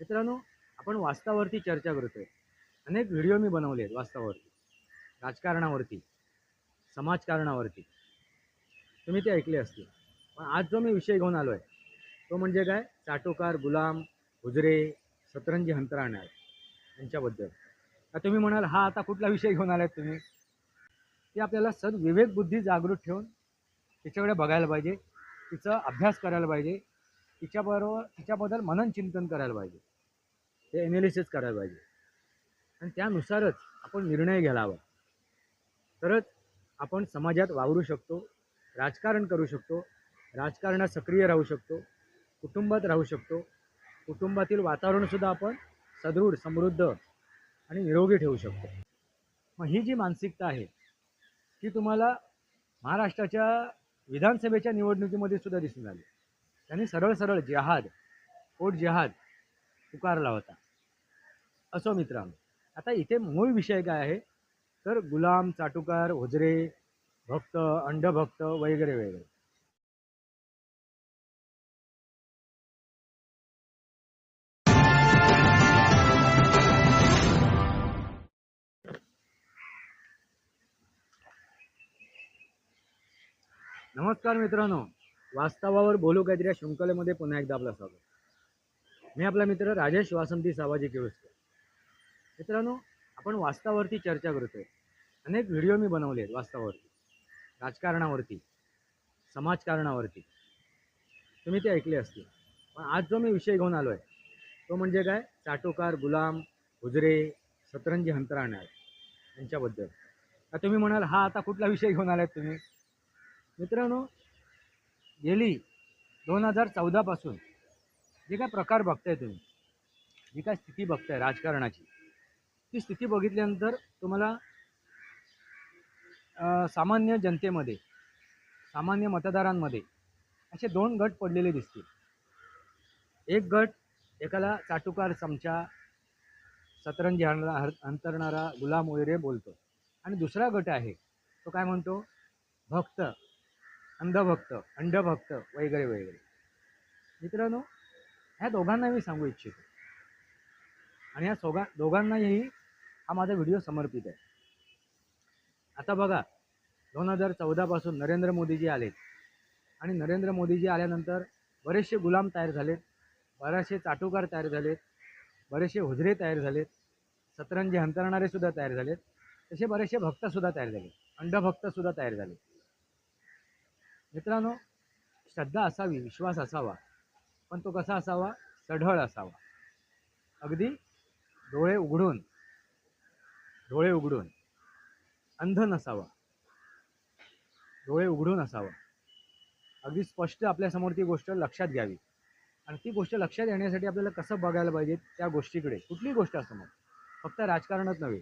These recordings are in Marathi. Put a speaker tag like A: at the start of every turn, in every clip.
A: मित्रांनो आपण वास्तवावरती चर्चा करतोय. अनेक व्हिडिओ मी बनवले आहेत वास्तवावरती. राजकारणावरती समाजकारणावरती. तुम्ही ते ऐकले असतील. पण आज जो मी विषय घेऊन आलो आहे तो म्हणजे काय? चाटोकार गुलाम हुजरे सतरंजी हंतराणार यांच्याबद्दल का तुम्ही म्हणाल हा आता कुठला विषय घेऊन आलात तुम्ही? ते आपल्याला सद विवेक बुद्धी जागृत ठेवून तिच्याकडे बघायला पाहिजे. तिचा अभ्यास करायला पाहिजे. तिच्याबरोबर तिच्याबद्दल मनन चिंतन करायला पाहिजे. ते एनालिसिस करायला पाहिजे. आणि त्यानुसारच आपण निर्णय घ्यायला हवा तरच आपण समाजात वावरू शकतो राजकारण करू शकतो राजकारणात सक्रिय राहू शकतो कुटुंबात राहू शकतो. कुटुंबातील वातावरणसुद्धा आपण सदृढ समृद्ध आणि निरोगी ठेवू शकतो. मग ही जी मानसिकता आहे ती तुम्हाला महाराष्ट्राच्या विधानसभेच्या निवडणुकीमध्ये सुद्धा दिसून आली. त्यांनी सरळ सरळ जिहाद कोट जिहाद पुकारला होता. असो मित्रांनो. आता इथे मूळ विषय काय आहे? तर गुलाम चाटुकार होजरे भक्त अंडभक्त वगैरे वगैरे. नमस्कार मित्रांनो. वास्तवावर बोलू काहीतरी या शृंखलेमध्ये पुन्हा एकदा आपलं स्वागत. मी आपला मित्र राजेश वासंती सावाजी केळुसकर. मित्रांनो आपण वास्तवावरती चर्चा करतोय. अनेक व्हिडिओ मी बनवले आहेत वास्तवावरती. राजकारणावरती समाजकारणावरती. तुम्ही ते ऐकले असतील. पण आज जो मी विषय घेऊन आलो आहे तो म्हणजे काय? चाटोकार गुलाम हुजरे सतरंजी हंतराणार यांच्याबद्दल का तुम्ही म्हणाल हा आता कुठला विषय घेऊन आलात तुम्ही? मित्रांनो गेली दोन हजार चौदापासून जे काय प्रकार बघताय तुम्ही जी काय स्थिती बघताय राजकारणाची ती स्थिती बघितल्यानंतर तुम्हाला सामान्य जनतेमध्ये सामान्य मतदारांमध्ये असे दोन गट पडलेले दिसतील. एक गट एकाला चाटुकार चमचा सतरंजी हण- हर- अंतरणारा गुलाम वगैरे बोलतो. आणि दुसरा गट आहे तो काय म्हणतो? भक्त अंधभक्त अंडभक्त वगैरे वगैरे. मित्रांनो ह्या दोघांना मी सांगू इच्छितो. आणि ह्या सोगा दोघांनाही हा माझा व्हिडिओ समर्पित आहे. आता बघा दोन हजार चौदापासून नरेंद्र मोदीजी आले आणि नरेंद्र मोदीजी आल्यानंतर बरेचसे गुलाम तयार झालेत बरेचसे चाटुकार तयार झालेत बरेचसे हुजरे तयार झालेत सतरंजी हंतरणारेसुद्धा तयार झालेत तसे बरेचसे भक्तसुद्धा तयार झाले अंडभक्तसुद्धा तयार झाले मित्रांनो श्रद्धा असावी विश्वास असावा पण तो कसा असावा? सढळ असावा. अगदी डोळे उघडून डोळे उघडून. अंध नसावा. डोळे उघडून असावा. अगदी स्पष्ट आपल्यासमोर ती गोष्ट लक्षात घ्यावी. आणि ती गोष्ट लक्षात येण्यासाठी आपल्याला कसं बघायला पाहिजे त्या गोष्टीकडे. कुठलीही गोष्ट असो मग. फक्त राजकारणच नव्हे.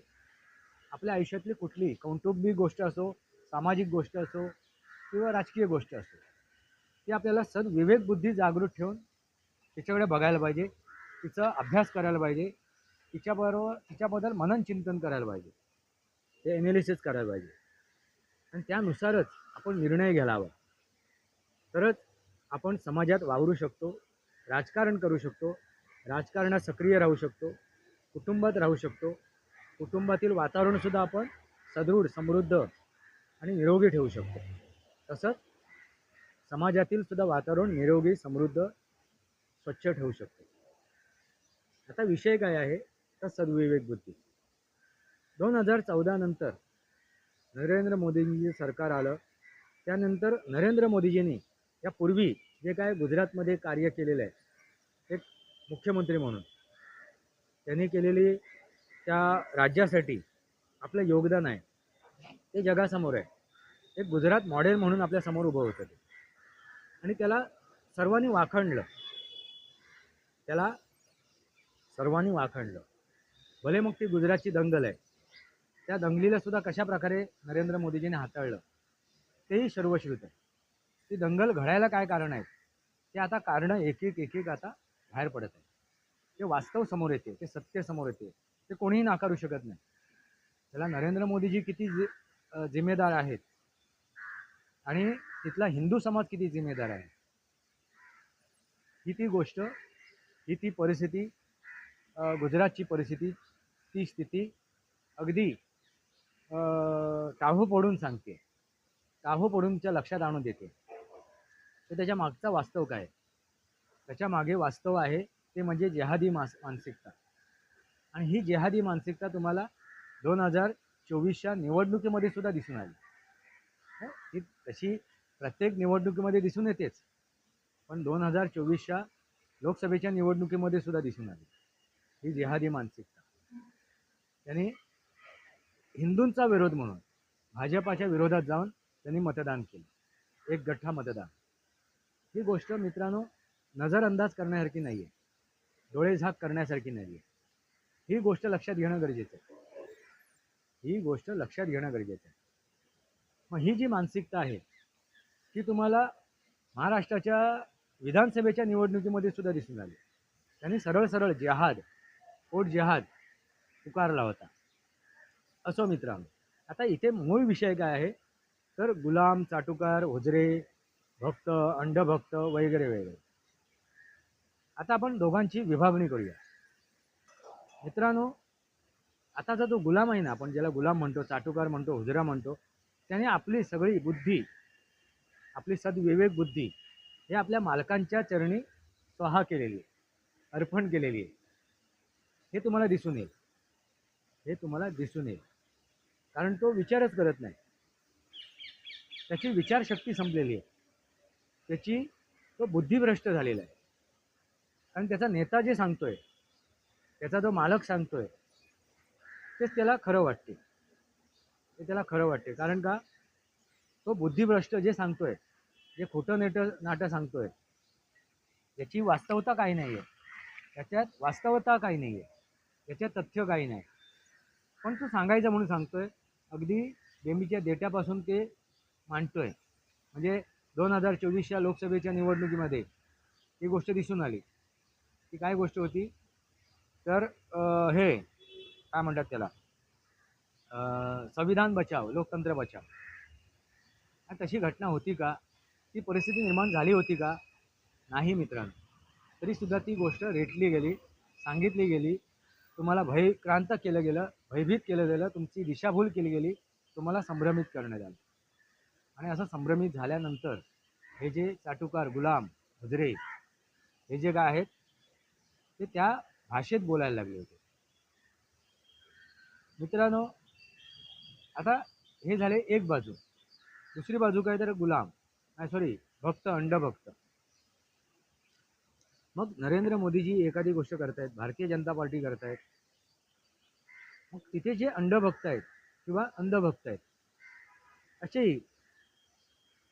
A: आपल्या आयुष्यातली कुठली कौटुंबिक गोष्ट असो सामाजिक गोष्ट असो किंवा राजकीय गोष्ट असो ती आपल्याला सद जागृत ठेवून तिच्याकडे बघायला पाहिजे. तिचा अभ्यास करायला पाहिजे. तिच्याबरोबर तिच्याबद्दल मनन चिंतन करायला पाहिजे. ते एनालिसिस करायला पाहिजे. आणि त्यानुसारच आपण निर्णय घ्यायला हवा तरच आपण समाजात वावरू शकतो राजकारण करू शकतो राजकारणात सक्रिय राहू शकतो कुटुंबात राहू शकतो. कुटुंबातील वातावरणसुद्धा आपण सदृढ समृद्ध आणि निरोगी ठेवू शकतो. तसंच समाजातील सुद्धा वातावरण निरोगी समृद्ध स्वच्छ ठेवू शकतो. आता विषय काय आहे? का सद्विवेक बुद्धी दोन हजार चौदा नंतर नरेंद्र मोदींचे सरकार आलं. त्यानंतर नरेंद्र मोदीजींनी यापूर्वी जे काय गुजरातमध्ये कार्य केलेलं आहे एक मुख्यमंत्री म्हणून त्यांनी केलेली त्या राज्यासाठी आपलं योगदान आहे. ते जगासमोर आहे. एक गुजरात मॉडेल म्हणून आपल्यासमोर उभं होतं ते. आणि त्याला सर्वांनी वाखणलं त्याला सर्वांनी वाखणलं भले मग ती गुजरातची दंगल आहे. त्या दंगलीला सुद्धा कशा प्रकारे नरेंद्र मोदीजीने हाताळलं तेही सर्वश्रुत आहे. ती दंगल घडायला काय कारण आहेत ते आता कारणं एक एक एक एक आता बाहेर पडत आहे ते वास्तव समोर येते ते सत्य समोर येते ते कोणीही नाकारू शकत नाही. त्याला नरेंद्र मोदीजी किती जि जिम्मेदार आहेत आणि तिथला हिंदू समाज किती जिम्मेदार आहे. ही ती गोष्ट ही ती परिस्थिती गुजरातची परिस्थिती ती स्थिती अगदी काहू पडून सांगते. टाहो पडूनच्या लक्षात आणून देते. तर त्याच्या मागचा वास्तव काय? आहे? त्याच्यामागे वास्तव आहे ते म्हणजे जेहादी मास मानसिकता. आणि ही जेहादी मानसिकता तुम्हाला दोन हजार चोवीसच्या निवडणुकीमध्ये सुद्धा दिसून आली. ही तशी प्रत्येक निवडणुकीमध्ये दिसून येतेच. पण दोन हजार चोवीसच्या लोकसभेच्या निवडणुकीमध्ये सुद्धा दिसून आली. ही जेहादी मानसिकता. त्यांनी हिंदूंचा विरोध म्हणून भाजपाच्या विरोधात जाऊन त्यांनी मतदान केलं. एक गठ्ठा मतदान. ही गोष्ट मित्रांनो नजरअंदाज करण्यासारखी नाही आहे डोळेझाक करण्यासारखी नाही आहे ही गोष्ट लक्षात घेणं गरजेचं आहे. ही गोष्ट लक्षात घेणं गरजेचं आहे. मग ही जी मानसिकता आहे ती तुम्हाला महाराष्ट्राच्या विधानसभेच्या निवडणुकीमध्ये सुद्धा दिसून आली. त्यांनी सरळ सरळ जेहाद पोट जेहाद पुकारला होता. असो मित्रांनो आता इथे मूळ विषय काय आहे? तर गुलाम चाटुकार हुजरे भक्त अंडभक्त वगैरे वगैरे. आता आपण दोघांची विभागणी करूया. मित्रांनो आताचा जो गुलाम आहे ना आपण ज्याला गुलाम म्हणतो चाटुकार म्हणतो हुजरा म्हणतो त्याने आपली सगळी बुद्धी आपली सद्विवेक बुद्धी हे आपल्या मालकांच्या चरणी स्वाहा केलेली आहे अर्पण केलेली आहे. हे तुम्हाला दिसून येईल. हे तुम्हाला दिसून येईल. कारण तो विचारच करत नाही. त्याची विचारशक्ती संपलेली आहे. त्याची तो बुद्धिभ्रष्ट झालेला आहे. कारण त्याचा नेता जे सांगतोय त्याचा जो मालक सांगतोय तेच त्याला खरं वाटते. ते त्याला खरं वाटते. कारण का? तो बुद्धिभ्रष्ट जे सांगतोय जे खोटं नेट नाटं सांगतोय याची वास्तवता काही नाही आहे त्याच्यात वास्तवता काही नाही आहे याच्यात तथ्य काही नाही. पण तो सांगायचं म्हणून सांगतोय अगदी बेंबीच्या देट्यापासून ते मांडतोय. म्हणजे दोन हजार चोवीसच्या लोकसभेच्या निवडणुकीमध्ये ही गोष्ट दिसून आली. ती काय गोष्ट होती? तर हे काय म्हणतात त्याला? संविधान बचाव लोकतंत्र बचाव. आणि तशी घटना होती का? ती परिस्थिती निर्माण झाली होती का? नाही मित्रांनो. तरीसुद्धा ती गोष्ट रेटली गेली सांगितली गेली. तुम्हाला भयक्रांत केलं गेलं. भयभीत केलं गेलं तुमची दिशाभूल केली गेली तुम्हाला संभ्रमित करण्यात आलं. आणि असं संभ्रमित झाल्यानंतर हे जे चाटुकार गुलाम हजरे हे जे काय आहेत ते त्या भाषेत बोलायला लागले होते. मित्रांनो आता हे झाले एक बाजू. दुसरी बाजू काय तर गुलाम. नाही सॉरी भक्त अंडभक्त मग नरेंद्र मोदीजी एखादी गोष्ट करतायत भारतीय जनता पार्टी करतायत मग तिथे जे अंडभक्त आहेत किंवा अंधभक्त आहेत असेही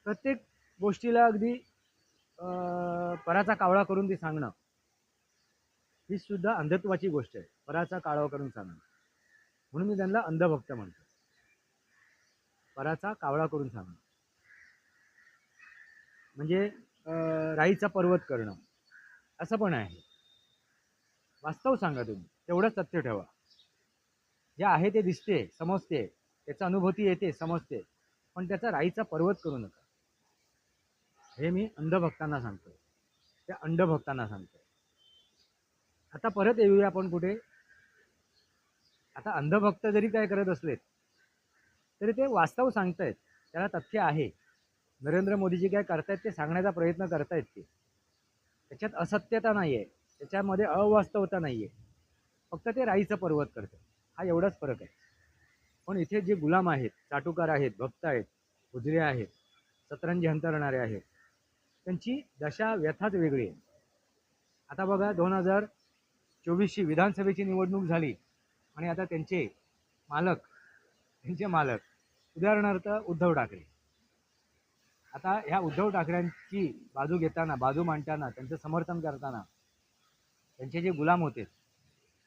A: प्रत्येक गोष्टीला अगदी अं, पराचा कावळा करून ती सांगणं ही सुद्धा अंधत्वाची गोष्ट आहे पराचा काळवा करून सांगणं. म्हणून मी त्यांना अंधभक्त म्हणतो. पराचा कावळा करून सांगणं. म्हणजे राईचा पर्वत करणं असं पण आहे. वास्तव सांगा तुम्ही तेवढंच सत्य ठेवा. जे आहे ते दिसते समजते. त्याचा अनुभूती येते समजते. पण त्याचा राईचा पर्वत करू नका. हे मी अंधभक्तांना सांगतो त्या अंधभक्तांना सांगतो आता परत येऊया आपण कुठे? आता अंधभक्त जरी काय करत असलेत तरी ते वास्तव सांगतायत. त्याला तथ्य आहे. नरेंद्र मोदीजी काय करतायत ते सांगण्याचा प्रयत्न करतायत ते. त्याच्यात असत्यता नाही आहे त्याच्यामध्ये अवास्तवता नाही आहे फक्त ते राईचं पर्वत करतं हा एवढाच फरक आहे. पण इथे जे गुलाम आहेत चाटुकार आहेत भक्त आहेत उजरे आहेत सतरंजी अंतरणारे आहेत त्यांची दशा व्यथाच वेगळी आहे. आता बघा दोन हजार चोवीसची विधानसभेची निवडणूक झाली आणि आता त्यांचे मालक त्यांचे मालक उदाहरणार्थ उद्धव ठाकरे. आता ह्या उद्धव ठाकरेंची बाजू घेताना बाजू मांडताना त्यांचं समर्थन करताना त्यांचे जे गुलाम होते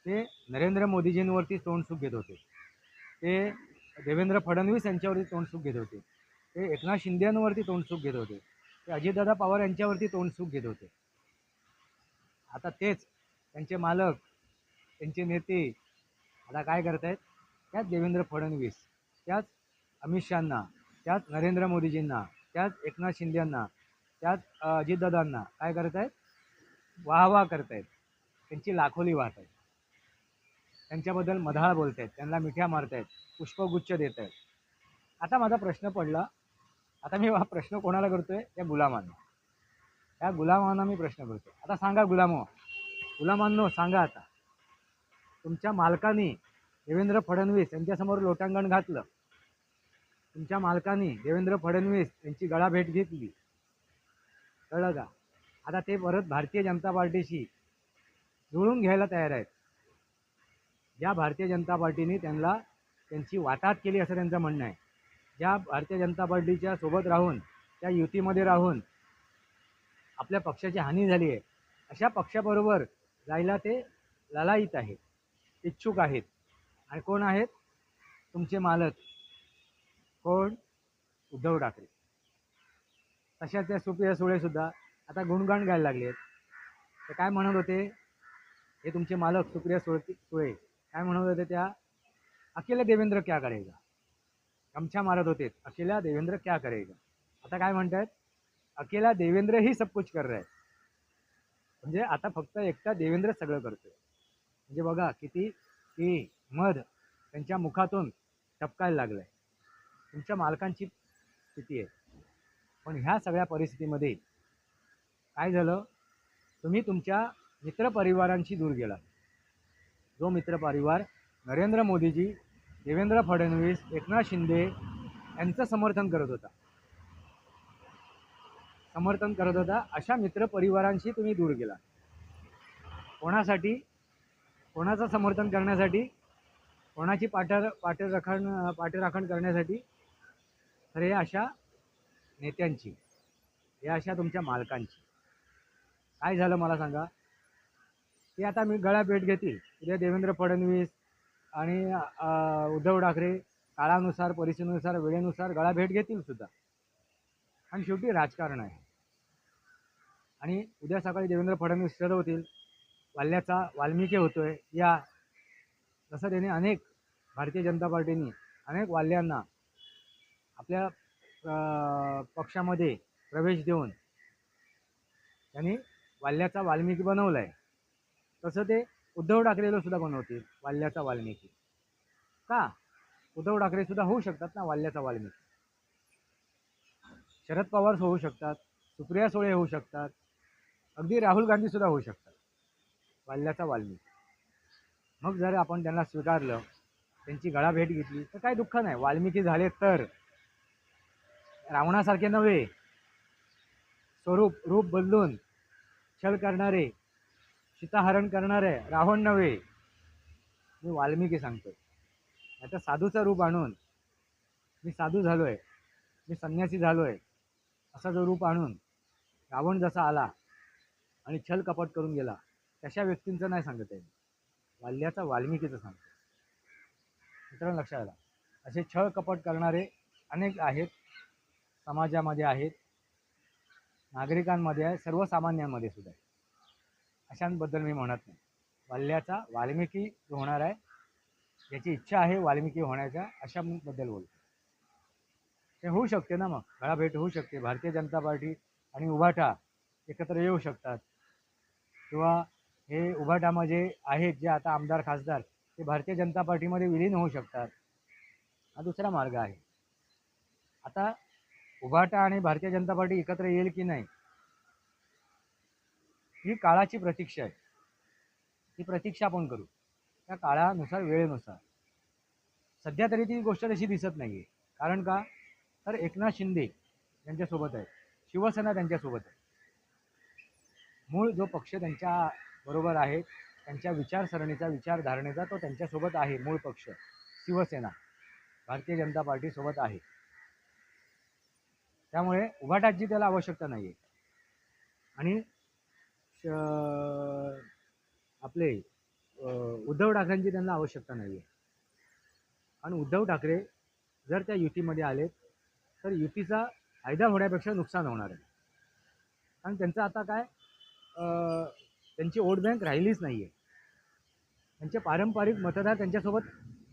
A: ते नरेंद्र मोदीजींवरती तोंडसुख घेत होते. ते देवेंद्र फडणवीस यांच्यावरती तोंडसुख घेत होते. ते एकनाथ शिंदेंवरती तोंडसुख घेत होते. ते अजितदादा पवार यांच्यावरती तोंडसुख घेत होते. आता तेच त्यांचे मालक त्यांचे नेते आता काय करत आहेत त्याच देवेंद्र फडणवीस त्याच अमित शहांना त्याच नरेंद्र मोदीजींना त्याच एकनाथ शिंदेंना त्याच अजितदादांना काय करत आहेत वाह वाह आहेत त्यांची लाखोली वाहत आहेत त्यांच्याबद्दल मधाळ बोलत आहेत त्यांना मिठ्या मारत आहेत पुष्पगुच्छ देत आहेत आता माझा प्रश्न पडला आता मी हा प्रश्न कोणाला करतोय? त्या गुलामांना. त्या गुलामांना मी प्रश्न करतो आता सांगा गुलामो गुलामांनो सांगा आता. तुमच्या मालकाने देवेंद्र फडणवीस यांच्यासमोर लोटांगण घातलं. तुमच्या मालकाने देवेंद्र फडणवीस यांची गळाभेट घेतली. कळलं का? आता ते परत भारतीय जनता पार्टीशी जुळून घ्यायला तयार आहेत. ज्या भारतीय जनता पार्टीने त्यांना त्यांची वाताहत केली असं त्यांचं म्हणणं आहे. ज्या भारतीय जनता पार्टीच्या सोबत राहून त्या युतीमध्ये राहून आपल्या पक्षाची हानी झाली आहे अशा पक्षाबरोबर जायला ते ललायित आहेत इच्छुक आहेत. आणि कोण आहेत? तुमचे मालक. कोण? उद्धव ठाकरे. तशाच त्या सुप्रिया सुळेसुद्धा आता गुणगाण गायला लागले आहेत ते काय म्हणत होते? हे तुमचे मालक सुप्रिया सुळे सुळे. काय म्हणत होते त्या? अकेला देवेंद्र क्या करेगा? गमछा मारत होते. अकेला देवेंद्र क्या करेगा? आता काय म्हणतायत अकेला देवेंद्र ही सब कुछ कर रहा है. म्हणजे आता फक्त एकटा देवेंद्र सगळं करतोय. म्हणजे बघा किती की मध त्यांच्या मुखातून टपकायला लागलंय. तुमच्या मालकांची स्थिती आहे. पण ह्या सगळ्या परिस्थितीमध्ये काय झालं? तुम्ही तुमच्या मित्रपरिवारांशी दूर गेला जो मित्रपरिवार नरेंद्र मोदीजी देवेंद्र फडणवीस एकनाथ शिंदे यांचं समर्थन करत होता. समर्थन करत होता अशा मित्रपरिवारांशी तुम्ही दूर गेला. कोणासाठी? कोणाचं समर्थन करण्यासाठी? कोणाची पाठर पाठराखण पाठराखण करण्यासाठी? तर हे अशा नेत्यांची हे अशा तुमच्या मालकांची. काय झालं मला सांगा? ते आता मी गळा भेट घेतील. उद्या देवेंद्र फडणवीस आणि उद्धव ठाकरे काळानुसार परिस्थितीनुसार वेळेनुसार गळा भेट घेतील सुद्धा. आणि शेवटी राजकारण आहे. आणि उद्या सकाळी देवेंद्र फडणवीस ठरवतील वाल्याचा वाल्मिकी होतोय. या तसं त्याने अनेक भारतीय जनता पार्टीने अनेक वाल्यांना आपल्या पक्षामध्ये प्रवेश देऊन त्यांनी वाल्याचा वाल्मिकी बनवला आहे तसं ते उद्धव ठाकरेला सुद्धा बनवतील वाल्याचा वाल्मिकी. का? उद्धव ठाकरे सुद्धा होऊ शकतात ना वाल्याचा वाल्मिकी. शरद पवार होऊ शकतात सुप्रिया सुळे होऊ शकतात अगदी राहुल गांधी सुद्धा होऊ शकतात वाल्याचा वाल्मिकी. मग जर आपण त्यांना स्वीकारलं त्यांची गळाभेट घेतली तर काही दुःख नाही. वाल्मिकी झाले तर. रावणासारखे नव्हे. स्वरूप रूप बदलून छळ करणारे सीताहरण करणारे रावण नव्हे. मी वाल्मिकी सांगतोय. आता साधूचं रूप आणून मी साधू झालोय. मी संन्यासी झालोय. असा जो रूप आणून रावण जसा आला आणि छल कपट करून गेला तशा व्यक्तींचं नाही सांगत आहे वाल्याचा वाल्मिकीचं सांगतो मित्रांनो लक्षात आला असे छळ कपट करणारे अनेक आहेत. समाजामध्ये आहेत. नागरिकांमध्ये आहे. सर्वसामान्यांमध्ये सुद्धा आहे. अशांबद्दल मी म्हणत नाही. वाल्याचा वाल्मिकी जो होणार आहे याची इच्छा आहे वाल्मिकी होण्याच्या अशाबद्दल बोलतो. ते होऊ शकते ना मग? गळाभेट होऊ शकते. भारतीय जनता पार्टी आणि उभाटा एकत्र येऊ शकतात. किंवा हे उभाटामध्ये आहेत जे आता आमदार खासदार ते भारतीय जनता पार्टीमध्ये विलीन होऊ शकतात. हा दुसरा मार्ग आहे. आता उभाटा आणि भारतीय जनता पार्टी एकत्र येईल की नाही ही काळाची प्रतीक्षा आहे. ती प्रतीक्षा आपण करू. त्या काळानुसार वेळेनुसार. सध्या तरी ती गोष्ट तशी दिसत नाही आहे कारण का? तर एकनाथ शिंदे त्यांच्यासोबत आहे. शिवसेना त्यांच्यासोबत आहे. मूळ जो पक्ष त्यांच्या बरोबर आहे त्यांच्या विचारसरणीचा विचारधारणेचा तो त्यांच्यासोबत आहे मूळ पक्ष. शिवसेना. भारतीय जनता पार्टीसोबत आहे. त्यामुळे उघाटाची त्याला आवश्यकता नाही आहे आणि आपले उद्धव ठाकरेंची त्यांना आवश्यकता नाही आहे आणि उद्धव ठाकरे जर त्या युतीमध्ये आलेत तर युतीचा फायदा होण्यापेक्षा नुकसान होणार आहे. कारण त्यांचं आता काय त्यांची वोट बँक राहिलीच नाही आहे त्यांचे पारंपरिक मतदार त्यांच्यासोबत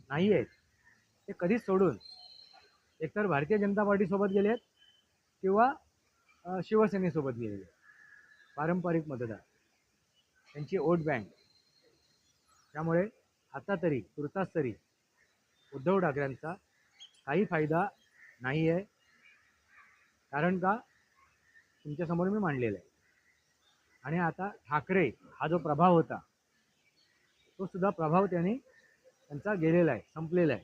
A: नाही आहेत ते कधीच सोडून एकतर भारतीय जनता पार्टीसोबत गेले आहेत किंवा शिवसेनेसोबत गेलेले आहेत. पारंपरिक मतदार. त्यांची वोट बँक. त्यामुळे आता तरी तुर्तास तरी उद्धव ठाकरेंचा काही फायदा नाही आहे कारण का? तुमच्यासमोर मी मांडलेलं आहे. आणि आता ठाकरे हा जो प्रभाव होता तो सुद्धा प्रभाव त्याने त्यांचा गेलेला आहे संपलेला आहे.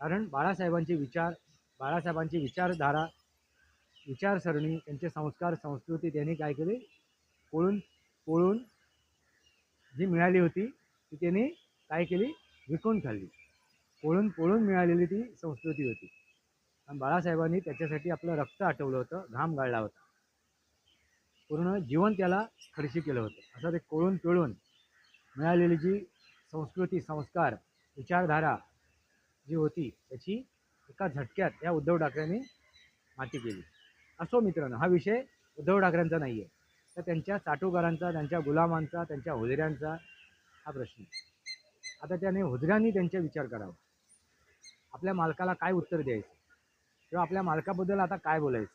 A: कारण बाळासाहेबांचे विचार बाळासाहेबांची विचारधारा विचारसरणी त्यांचे संस्कार संस्कृती त्यांनी काय केली? पोळून पोळून जी मिळाली होती ती त्यांनी काय केली? विकून खाल्ली. पोळून पोळून मिळालेली ती संस्कृती होती. आणि बाळासाहेबांनी त्याच्यासाठी आपलं रक्त आटवलं होतं घाम गाळला होता. पूर्ण जीवन त्याला खर्ची केलं होतं. असं ते कोळून पिळून मिळालेली जी संस्कृती संस्कार विचारधारा जी होती त्याची एका झटक्यात या उद्धव ठाकरेंनी माती केली. असो मित्रांनो हा विषय उद्धव ठाकरेंचा नाही आहे तर त्यांच्या चाटुकारांचा त्यांच्या गुलामांचा त्यांच्या हुजऱ्यांचा हा प्रश्न आता त्याने हुजऱ्यांनी त्यांचा विचार करावा. आपल्या मालकाला काय उत्तर द्यायचं? किंवा आपल्या मालकाबद्दल आता काय बोलायचं?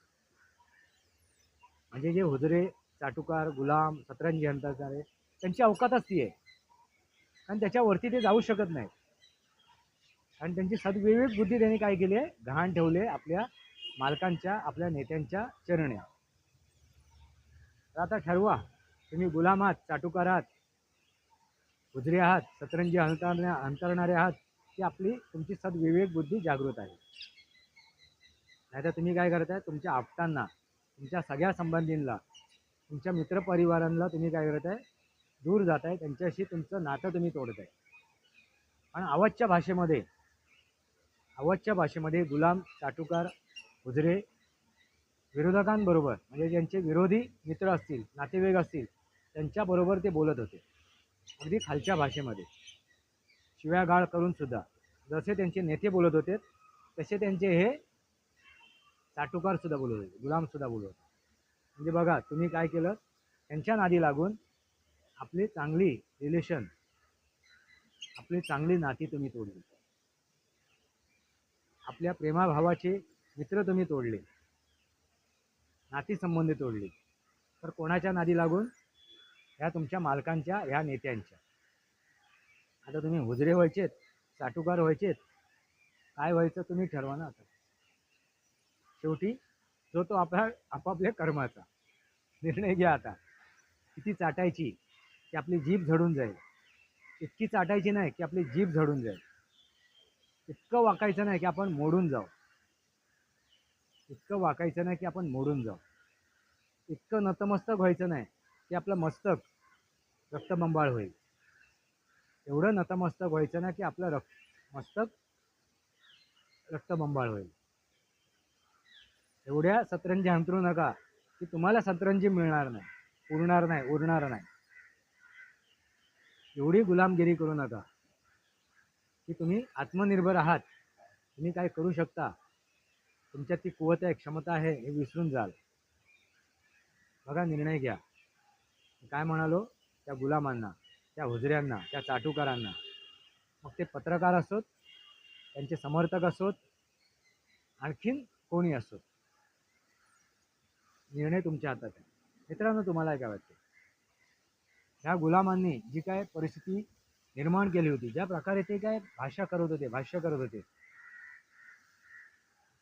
A: म्हणजे जे हुजरे चाटुकार गुलाम सतरंजी अंतरणारे त्यांची अवकातच ती आहे. कारण त्याच्यावरती ते जाऊ शकत नाहीत. आणि त्यांची सद्विवेक बुद्धी त्यांनी काय केली आहे? गहाण ठेवले आपल्या मालकांच्या आपल्या नेत्यांच्या चरण्या. तर आता ठरवा तुम्ही गुलाम आहात चाटुकार आहात उजरे आहात सतरंजी अंतरण्या अंतरणारे आहात की आपली तुमची सद्विवेक बुद्धी जागृत आहे. नाहीतर तुम्ही काय करताय तुमच्या आपटांना तुमच्या सगळ्या संबंधींना तुमच्या मित्रपरिवारांना तुम्ही काय करत आहे दूर जात आहे त्यांच्याशी तुमचं नातं तुम्ही तोडत आहे आणि आवाजच्या भाषेमध्ये आवाजच्या भाषेमध्ये गुलाम चाटुकार हुजरे विरोधकांबरोबर म्हणजे ज्यांचे विरोधी मित्र असतील नातेवाईक असतील त्यांच्याबरोबर ते बोलत होते. अगदी खालच्या भाषेमध्ये. शिव्यागाळ करूनसुद्धा जसे त्यांचे नेते बोलत होते तसे त्यांचे हे चाटुकारसुद्धा बोलत होते गुलामसुद्धा बोलत होते. म्हणजे बघा तुम्ही काय केलं? त्यांच्या नादी लागून आपली चांगली रिलेशन आपली चांगली नाती तुम्ही तोडली. आपल्या प्रेमाभावाचे मित्र तुम्ही तोडले. नातीसंबंध तोडले. तर कोणाच्या नादी लागून? ह्या तुमच्या मालकांच्या ह्या नेत्यांच्या. आता तुम्ही हुजरे व्हायचेत साठूकार व्हायचेत काय व्हायचं तुम्ही ठरवा ना आता. शेवटी जो तो आपल्या आपापल्या कर्माचा. निर्णय घ्या आता. किती चाटायची की आपली जीभ झडून जाईल. इतकी चाटायची नाही की आपली जीभ झडून जाईल. इतकं वाकायचं नाही की आपण मोडून जाऊ. इतकं वाकायचं नाही की आपण मोडून जाऊ. इतकं नतमस्तक व्हायचं नाही की आपलं मस्तक रक्तबंबाळ होईल. एवढं नतमस्तक व्हायचं ना की आपलं रक्त मस्तक रक्तबंबाळ होईल. एवढ्या सतरंजी अंतरू नका की तुम्हाला सतरंजी मिळणार नाही उरणार नाही उरणार नाही. एवढी गुलामगिरी करू नका की तुम्ही आत्मनिर्भर आहात तुम्ही काय करू शकता? तुमच्यात ती कुवत आहे क्षमता आहे हे विसरून जाल. बघा निर्णय घ्या. काय म्हणालो? त्या गुलामांना त्या हुजऱ्यांना त्या चाटुकारांना. मग ते पत्रकार असोत त्यांचे समर्थक असोत आणखीन कोणी असोत? निर्णय तुमच्या हातात आहे. मित्रांनो तुम्हाला काय वाटते? ह्या गुलामांनी जी काय परिस्थिती निर्माण केली होती ज्या प्रकारे ते काय भाषा करत होते भाष्य करत होते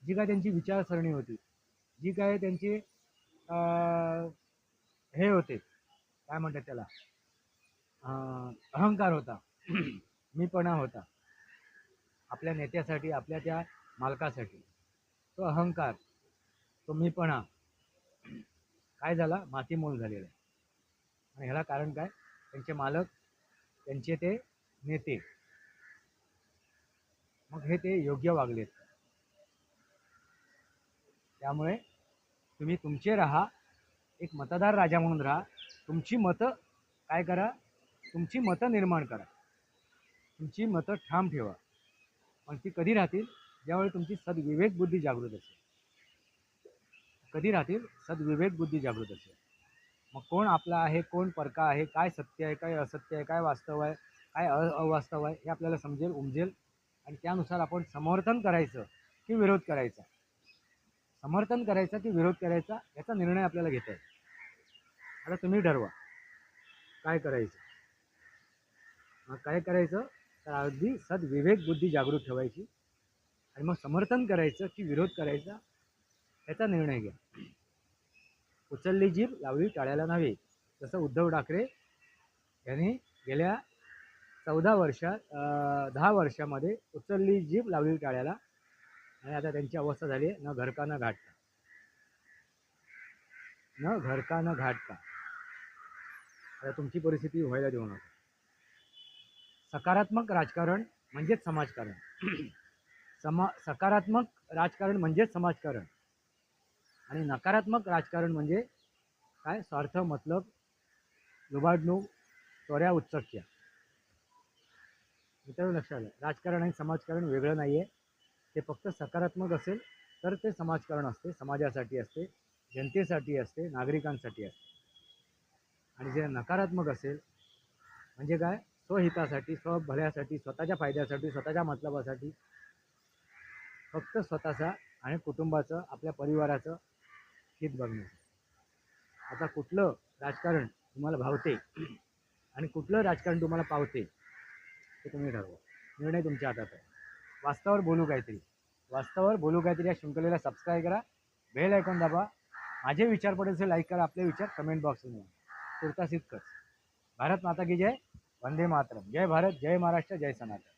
A: जी काय त्यांची विचारसरणी होती जी काय त्यांची हे होते काय म्हणतात त्याला अहंकार होता मीपणा होता आपल्या नेत्यासाठी आपल्या त्या मालकासाठी. तो अहंकार तो मीपणा काय झाला मातीमोल झालेला आहे. आणि ह्याला कारण काय त्यांचे मालक त्यांचे ते नेते. मग हे ते योग्य वागलेत. त्यामुळे तुम्ही तुमचे राहा एक मतदार राजा म्हणून राहा. तुमची मतं काय करा? तुमची मतं निर्माण करा. तुमची मतं ठाम ठेवा. पण ती कधी राहतील? ज्यावेळी तुमची सद्विवेक बुद्धी जागृत असेल. कधी राहतील? सद्विवेक बुद्धी जागृत असेल. मग कोण आपला आहे? कोण परका आहे? काय सत्य आहे? काय असत्य आहे? काय वास्तव आहे? काय अ अवास्तव आहे? हे आपल्याला समजेल उमजेल. आणि त्यानुसार आपण समर्थन करायचं की विरोध करायचा. समर्थन करायचं की विरोध करायचा याचा निर्णय आपल्याला घेता येईल. आता तुम्ही ठरवा. काय करायचं? मग काय करायचं? तर अगदी सद्विवेक बुद्धी जागृत ठेवायची आणि मग समर्थन करायचं की विरोध करायचा याचा निर्णय घ्या. उचलली जीभ लावली टाळ्याला नव्हे जसं उद्धव ठाकरे यांनी गेल्या चौदा वर्षात दहा वर्षामध्ये उचलली जीभ लावली टाळ्याला आणि आता त्यांची अवस्था झाली आहे न घरका न घाटका. न घरका न घाटका. आता तुमची परिस्थिती व्हायला देऊ नका. सकारात्मक राजकारण म्हणजेच समाजकारण. समा सकारात्मक राजकारण म्हणजेच समाजकारण. आणि नकारात्मक राजकारण म्हणजे काय? स्वार्थ मतलब लुबाडणूक त्वऱ्या उच्चक्या मित्रांनो लक्षात राजकारण आणि समाजकारण वेगळं नाही आहे ते फक्त सकारात्मक असेल तर ते समाजकारण असते समाजासाठी असते जनतेसाठी असते नागरिकांसाठी असते. आणि जे नकारात्मक असेल म्हणजे काय? स्वहितासाठी स्वभल्यासाठी स्वतःच्या फायद्यासाठी स्वतःच्या मतलबासाठी फक्त स्वतःचा आणि कुटुंबाचं आपल्या परिवाराचं हित बघणं. आता कुठलं राजकारण तुम्हाला भावते आणि कुठलं राजकारण तुम्हाला पावते ते तुम्ही ठरवा. निर्णय तुमच्या हातात आहे. वास्तवावर बोलू काहीतरी. वास्तवावर बोलू काहीतरी या शृंखलेला सबस्क्राईब करा. बेल ऐकून दाबा. माझे विचार पडेल असेल लाईक करा. आपले विचार कमेंट बॉक्समध्ये तुर्तास इतकंच भारत माता की जय. वंदे मातरम. जय भारत. जय महाराष्ट्र. जय सनातन.